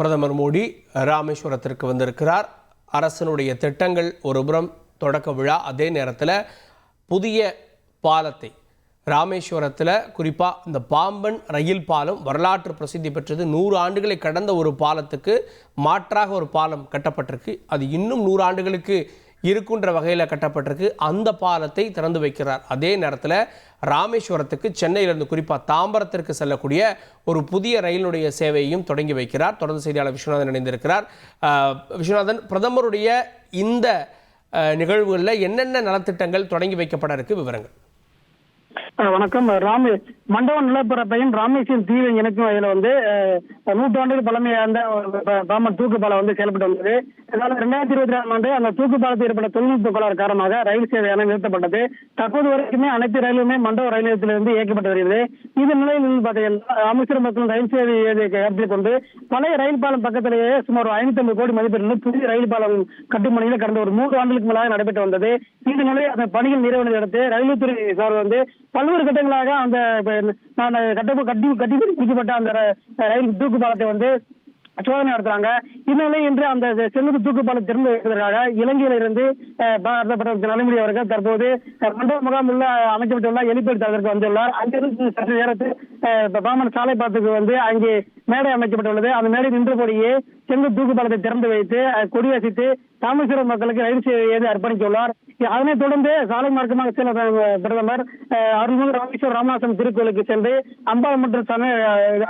பிரதமர் மோடி ராமேஸ்வரத்திற்கு வந்திருக்கிறார். அரசனுடைய திட்டங்கள் ஒருபுறம் தொடக்க விழா. அதே நேரத்தில் புதிய பாலத்தை ராமேஸ்வரத்தில் குறிப்பாக இந்த பாம்பன் ரயில் பாலம் வரலாற்று பிரசித்தி பெற்றது நூறு ஆண்டுகளை கடந்த ஒரு பாலத்துக்கு மாற்றாக ஒரு பாலம் கட்டப்பட்டிருக்கு. அது இன்னும் நூறு ஆண்டுகளுக்கு இருக்குன்ற வகையில் கட்டப்பட்டிருக்கு. அந்த பாலத்தை திறந்து வைக்கிறார். அதே நேரத்தில் ராமேஸ்வரத்துக்கு சென்னையிலிருந்து குறிப்பாக தாம்பரத்திற்கு செல்லக்கூடிய ஒரு புதிய ரயிலுடைய சேவையையும் தொடங்கி வைக்கிறார். தொடர்ந்து செய்தியாளர் விஸ்வநாதன் இணைந்திருக்கிறார். விஸ்வநாதன் பிரதமருடைய இந்த நிகழ்வுகளில் என்னென்ன நலத்திட்டங்கள் தொடங்கி வைக்கப்பட இருக்கு? விவரங்கள். வணக்கம். ராமே மண்டபம் நிலப்பரப்பையும் ராமேஸ்வரம் தீவை இணைக்கும் வகையில வந்து அஹ், நூற்றாண்டுகள் பழமையான தூக்குப்பாலம் வந்து செயல்பட்டு வந்தது. இதனால ரெண்டாயிரத்தி இருபத்தி நாலாம் ஆண்டு அந்த தூக்கு பாலத்தில் ஏற்பட்ட தொழில்நுட்ப கோளாறு காரணமாக ரயில் சேவையான நிறுத்தப்பட்டது. தற்போது வரைக்குமே அனைத்து ரயிலுமே மண்டபம் ரயில் நிலையத்திலிருந்து இயக்கப்பட்டு வருகிறது. இந்த நிலையில் இருந்து பார்த்தீங்கன்னா ராமேஸ்வரம் மக்கள் ரயில் சேவை கருத்தில் கொண்டு பழைய ரயில் பாலம் பக்கத்திலேயே சுமார் ஐநூத்தி ஐம்பது கோடி மதிப்பீட்டில் புதிய ரயில் பாலம் கட்டும் கடந்த ஒரு மூன்று ஆண்டுகளுக்கு மேலாக நடைபெற்று வந்தது. இந்த நிலையில் அந்த பணிகள் நிறைவடைந்த அடுத்து ரயில்வே துறை சார் வந்து பல்வேறு கட்டங்களாக அந்த நான் கட்ட கட்டி கட்டி பிடிக்கப்பட்ட அந்த ரயில் தூக்கு பாலத்தை வந்து சோதனை நடத்துறாங்க. இந்நிலை இன்று அந்த செல்லூர் தூக்கு பாலம் திறந்து வைப்பதற்காக இலங்கையில இருந்து பாரதப்பட்ட நலமுடி அவர்கள் தற்போது அஹ், மண்டப முகாம் உள்ள அமைக்கப்பட்டுள்ள எலிபேட் தளத்திற்கு வந்துள்ளார். அங்கிருந்து சற்று நேரத்தில் அஹ், சாலை பாத்துக்கு வந்து அங்கே மேடை அமைக்கப்பட்டுள்ளது. அந்த மேடை நின்றபடியே செங்கு தூக்கு பாலத்தை திறந்து வைத்து அஹ், கொடியசைத்து ராமேஸ்வரம் மக்களுக்கு ரயில் சேவையை அர்ப்பணிக்க உள்ளார் அதனைத் தொடர்ந்து சாலை மார்க்கமாக செல்ல பிரதமர் அருள்மிகு ராமேஸ்வரம் ராமநாதன் திருக்கோயிலுக்கு சென்று அம்பாள் மற்றும்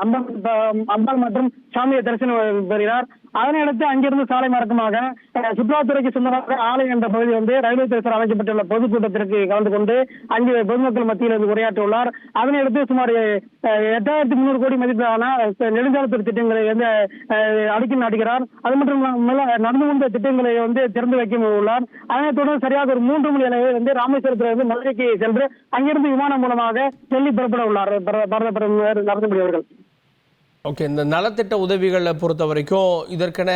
அம்பாள் அம்பாள் மற்றும் சாமியை தரிசனம் பெறுகிறார். அதனையடுத்து அங்கிருந்து சாலை மார்க்கமாக சுற்றுலாத்துறைக்கு சொந்தமாக ஆலை என்ற பகுதி வந்து ரயில்வே துறை சார் அமைக்கப்பட்டுள்ள பொதுக்கூட்டத்திற்கு கலந்து கொண்டு அங்கு பொதுமக்கள் மத்தியில் இருந்து உரையாற்றியுள்ளார் அதனையடுத்து சுமார் எட்டாயிரத்தி முந்நூறு கோடி மதிப்பிலான நெடுஞ்சாலைத்துறை திட்டங்களை வந்து அஹ், அடிக்கல் நாட்டுகிறார். அது மட்டும் இல்லாமல் நடந்து கொண்ட திட்டங்களை வந்து திறந்து வைக்க உள்ளார். அதனைத் தொடர்ந்து சரியாக ஒரு மூன்று மணி அளவில் வந்து ராமேஸ்வரத்தில் இருந்து மதுரைக்கு சென்று அங்கிருந்து விமானம் மூலமாக டெல்லி புறப்பட உள்ளார். பரத பாரத பிரதமர் நரேந்திர மோடி அவர்கள். ஓகே இந்த நலத்திட்ட உதவிகளை பொறுத்த வரைக்கும் இதற்கென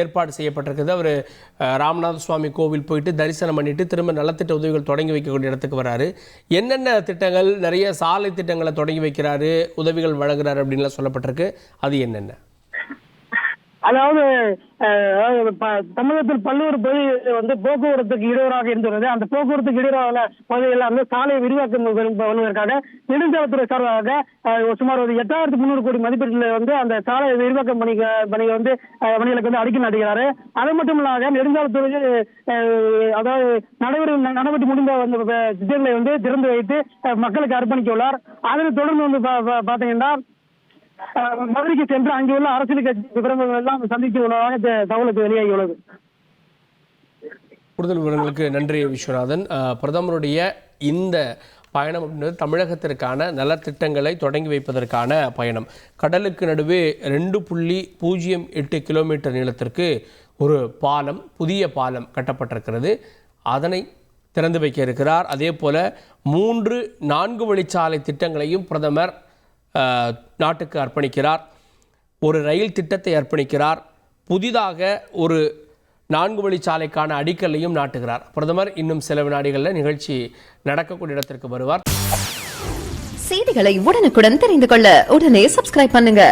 ஏற்பாடு செய்யப்பட்டிருக்குது அவர் ராமநாத சுவாமி கோவில் போயிட்டு தரிசனம் பண்ணிட்டு திரும்ப நலத்திட்ட உதவிகள் தொடங்கி வைக்கக்கூடிய இடத்துக்கு வராரு. என்னென்ன திட்டங்கள் நிறைய சாலை திட்டங்களை தொடங்கி வைக்கிறாரு உதவிகள் வழங்குறாரு அப்படின்லாம் சொல்லப்பட்டிருக்கு. அது என்னென்ன? அதாவது அதாவது ப- தமிழகத்தில் பல்வேறு பகுதிகளில் வந்து போக்குவரத்துக்கு இடையூறாக இருந்துள்ளது. அந்த போக்குவரத்துக்கு இடையூறாக பகுதிகளில் வந்து சாலையை விரிவாக்கம் வருவதற்காக நெடுஞ்சாலைத்துறை சார்பாக சுமார் ஒரு எட்டாயிரத்தி முந்நூறு கோடி மதிப்பீட்டில் வந்து அந்த சாலை விரிவாக்கம் பணி பணியை வந்து பணிகளுக்கு வந்து அடிக்கல் நாட்டுகிறாரு. அது மட்டும் இல்லாத நெடுஞ்சாலைத்துறை அதாவது நடைபெறும் நடைபெற்று முடிந்த வந்து திட்டங்களை வந்து திறந்து வைத்து மக்களுக்கு அர்ப்பணிக்க உள்ளார். அதனைத் தொடர்ந்து வந்து பா- பா- பாத்தீங்கன்னா மதுரைக்கு சென்று அங்குள்ள அரசியல் கட்சி விவரங்கள் எல்லாம் சந்தித்து உள்ளதாக இந்த தகவலுக்கு வெளியாகியுள்ளது கூடுதல் விவரங்களுக்கு நன்றி விஸ்வநாதன். பிரதமருடைய இந்த பயணம் அப்படின்றது தமிழகத்திற்கான நலத்திட்டங்களை தொடங்கி வைப்பதற்கான பயணம். கடலுக்கு நடுவே ரெண்டு புள்ளி பூஜ்ஜியம் எட்டு கிலோமீட்டர் நீளத்திற்கு ஒரு பாலம் புதிய பாலம் கட்டப்பட்டிருக்கிறது. அதனை திறந்து வைக்க இருக்கிறார். அதே போல மூன்று நான்கு வழிச்சாலை திட்டங்களையும் பிரதமர் நாட்டுக்கு அர்ப்பணிக்கிறார். ஒரு ரயில் திட்டத்தை அர்ப்பணிக்கிறார். புதிதாக ஒரு நான்கு வழிச்சாலைக்கான அடிக்கல்லையும் நாட்டுகிறார். பிரதமர் இன்னும் சில வினாடிகளில் நிகழ்ச்சி நடக்கக்கூடிய இடத்திற்கு வருவார். செய்திகளை உடனுக்குடன் தெரிந்து கொள்ள உடனே சப்ஸ்கிரைப் பண்ணுங்க.